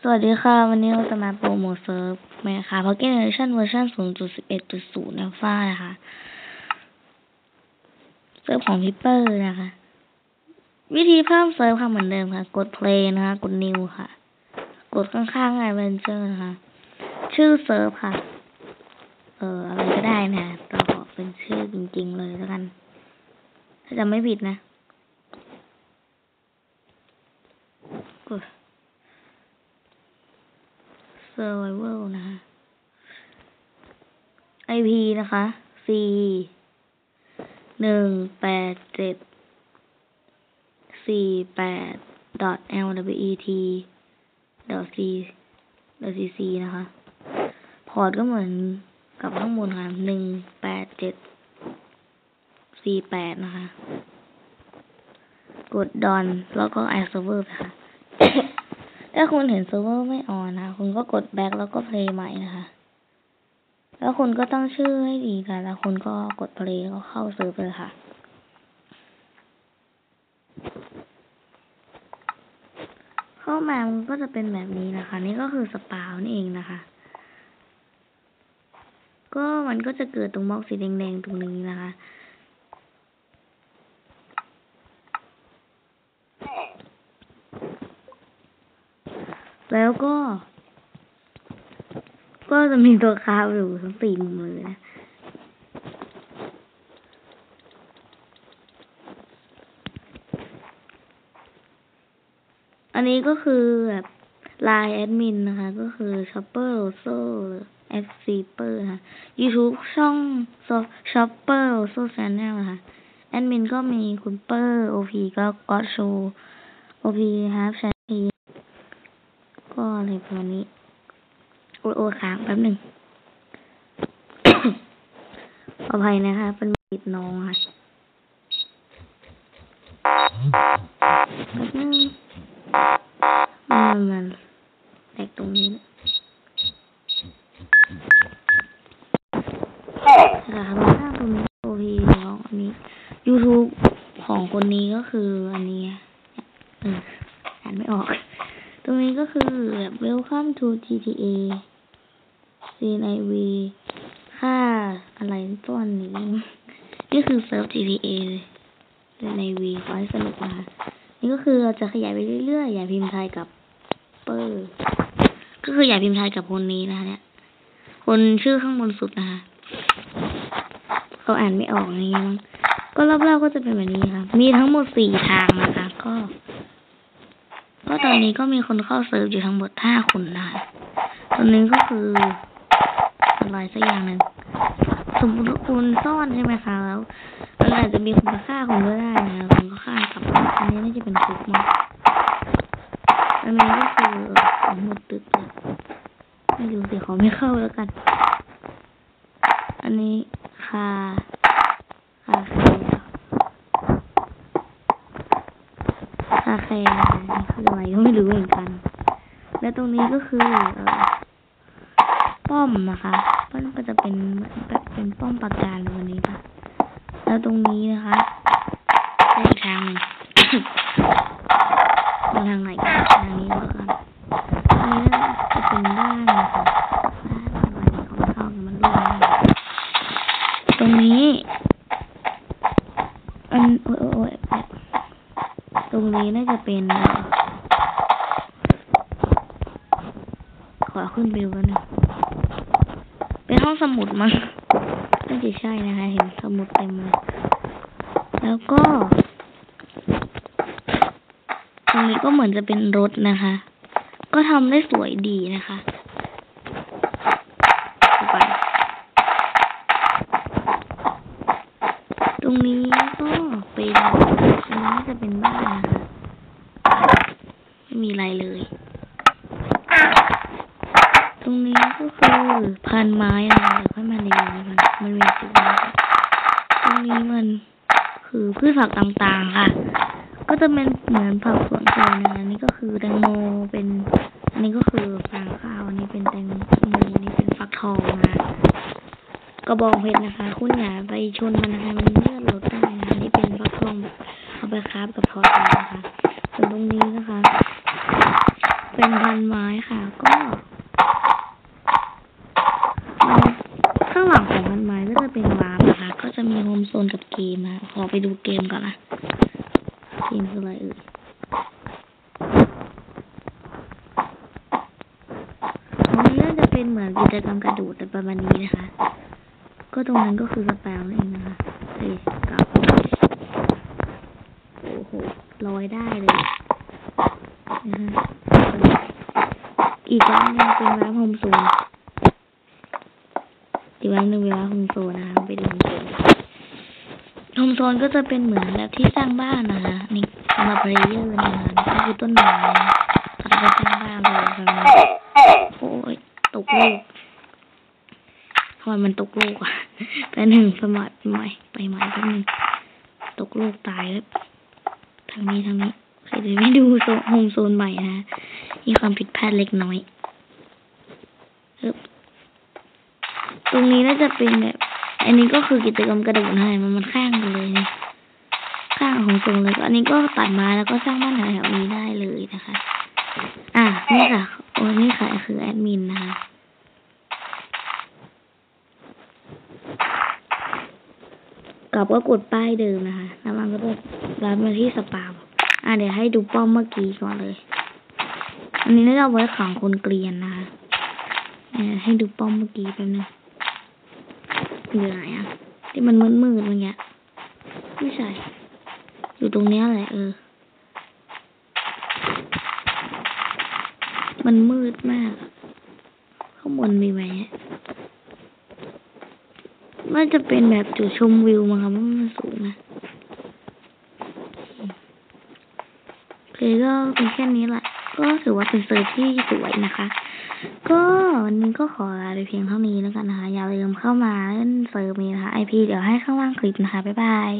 สวัสดีค่ะ วันนี้เราจะมาโปรโมทเซิร์ฟไหมคะพ็อกเก็ตเนชั่นเวอร์ชัน0.11.0นะฟ้านะคะ เซิร์ฟของพิปเปอร์นะคะ วิธีเพิ่มเซิร์ฟค่ะเหมือนเดิมค่ะ กด play นะคะ กด new ค่ะ กดข้างๆ adventure นะคะ ชื่อเซิร์ฟค่ะ เอออะไรก็ได้นะเราขอเป็นชื่อจริงๆเลยแล้วกัน ถ้าจะไม่ผิดนะ กด survival นะคะ IP นะคะ C หนึ่งแปดเจ็ดสี่แปด dot lwet dot c dot cc นะคะ พอร์ตก็เหมือนกับข้างบนค่ะหนึ่งแปดเจ็ดสี่แปดนะคะ กดดอนแล้วก็ add server ค่ะ ถ้าคุณเห็นเซิร์ฟเวอร์ไม่ออนนะคะคุณก็กด back แล้วก็ play ใหม่นะคะ แล้วคุณก็ตั้งชื่อให้ดีค่ะแล้วคุณก็กด play แล้วก็เข้าเซิร์ฟเลยค่ะ เข้ามามันก็จะเป็นแบบนี้นะคะ นี่ก็คือสปาวนี่เองนะคะ ก็มันก็จะเกิดตรงบล็อกสีแดงๆตรงนี้นะคะ แล้วก็ ก็จะมีตัวคาบอยู่ทั้งสี่มุมเลยนะอันนี้ก็คือแบบไลน์แอดมินนะคะ ก็คือ Shopper r o s o F C p e r ค่ะ YouTube ช่อง Shopper r o s o Channel นะคะแอดมินก็มีคุณเปอร์ OP ก็ก็โช OP ครับแช ก็อะไรประมาณนี้ โอโอค้างแป๊บหนึ่งขออภัยนะคะ เป็นปิดน้องค่ะแป๊บนึงมันมันแตกตรงนี้นะคะมาสร้างตรงนี้โอพีแล้วอันนี้ YouTube ของคนนี้ก็คืออันนี้อ่านไม่ออก ก็คือแบบ Welcome to GTA CNIV ค่าอะไรต้นนี้ นี่คือเซิร์ฟ GTA เลย CNIV ขอให้สนุกนะคะนี่ก็คือเราจะขยายไปเรื่อยๆ อย่าพิมพ์ไทยกับเปอร์ ก็คืออย่าพิมพ์ไทยกับคนนี้นะคะเนี่ย คนชื่อข้างบนสุดนะคะเขาอ่านไม่ออกอย่างนี้มั้งก็รอบๆก็จะเป็นแบบนี้ค่ะ มีทั้งหมดสี่ทางนะคะ ก็ ก็ตอนนี้ก็มีคนเข้าเซิร์ฟอยู่ทั้งหมดห้าคนนะคะตอนนี้ก็คืออะไรสักอย่างหนึ่งสมมติคุณซ่อนใช่ไหมคะแล้วมันอาจจะมีคนมาฆ่าคุณก็ได้นะคุณก็ฆ่ากลับอันนี้น่าจะเป็นคุกมั้งอันนี้ก็คือของหมดตึกเลยไม่รู้สิขอไม่เข้าแล้วกัน อันนี้คาคา คาเฟ่นะคืออะไรก็ไม่รู้เหมือนกัน และตรงนี้ก็คืออป้อมนะคะมันก็จะเป็นเป็นป้อมปราการในวันนี้ปะแล้วตรงนี้นะคะไปอีกทางหนึ่งทางไหนทางนี้นะคะนอันนี้จะเป็นบ้านนะคะบ้านอะไรของเข้ากันมันร่วงตรงนี้ อันโอ้ยโอ้ยโอ้ยตรง นี้น่าจะเป็น ขอขึ้นวิวกันหนึ่งเป็นห้องสมุดมั้งน่าจะใช่นะคะเห็นสมุดเต็มเลย แล้วก็ ตรงนี้ก็เหมือนจะเป็นรถนะคะ ก็ทำได้สวยดีนะคะไปตรงนี้อันนี้จะเป็นบ้านนะคะ ไม่มีอะไรเลย ตรงนี้ก็คือพันไม้นะคะเดี๋ยวค่อยมาเรียนมันมันมีจุดนี้ค่ะตรงนี้มันคือพืชผักต่างๆค่ะ ก็จะเป็นเหมือนผักสวนครัวนะคะอันนี้ก็คือแตงโมเป็น อันนี้ก็คือฟางข้าวอันนี้เป็นแตงโมอันนี้เป็นฟักทองนะคะกระบองเพชรนะคะ คุณอย่าไปชนมันนะคะมันเลือดลดได้นะนี่เป็นฟักทองเอาไปคราฟกับทอดนะคะส่วนตรงนี้นะคะ เป็นพันไม้ค่ะ ก็ข้างหลังของพันไม้ก็จะเป็นวาร์ปนะคะ ก็จะมีโฮมโซนกับเกมนะขอไปดูเกมก่อนนะเกมคืออะไรเอ่ยตรงนี้น่าจะเป็นเหมือนกิจกรรมกระโดดแต่ประมาณนี้นะคะ ก็ตรงนั้นก็คือสแปมนั่นเองนะคะเอ้ยกลับโอ้โหลอยได้เลยนะคะ อีกร้านหนึงเป็นร้านโฮมโซนอีกร้านหนึ่งเป็นร้านโฮมโซนนะคะไปดูโฮมโซนโฮมโซนก็จะเป็นเหมือนแบบที่สร้างบ้านนะคะนี่สำหรับเพลเยอร์นะคะนี่ก็คือต้นไม้เราจะไปสร้างบ้านเลยประมาณโอ้ยตกลูกทำไมมันตกลูกอะแต่หนึ่งสมัครใหม่ไปใหม่แป๊บนึงตกลูกตายแล้วทางนี้ทางนี้ ใครจะไม่ดูโฮมโซนใหม่นะมีความผิดพลาดเล็กน้อยตรงนี้น่าจะเป็นแบบ อันนี้ก็คือกิจกรรมกระโดดให้มันมันข้างกันเลยนี่ข้างของโซนเลยก็อันนี้ก็ตัดไม้แล้วก็สร้างบ้านแถวๆนี้ได้เลยนะคะ อะนี่ค่ะโอ้นี่ค่ะคือแอดมินนะคะกลับก็กดป้ายเดิมนะคะแล้วมันก็จะรัดมาที่สปาม อะเดี๋ยวให้ดูป้อมเมื่อกี้ก่อนเลย อันนี้น่าจะเอาไว้ขังคนเกลียนนะคะให้ดูป้อมเมื่อกี้แป๊บนึงอยู่ไหนอะ ที่มันมืดมืดๆเมื่อกี้ไม่ใช่ อยู่ตรงเนี้ยแหละเออ มันมืดมาก ข้างบนมีไหมน่าจะเป็นแบบจุดชมวิวมั้งครับเพรามันสูงนะ โอเคก็เป็นแค่นี้แหละ ก็ถือว่าเป็นเซิร์ฟที่สวยนะคะ ก็วันนี้ก็ขอลาไปเพียงเท่านี้แล้วกันนะคะ อย่าลืมเข้ามาเล่นเซิร์ฟนี้นะคะไอพีเดี๋ยวให้ข้างล่างคลิปนะคะ บ๊ายบาย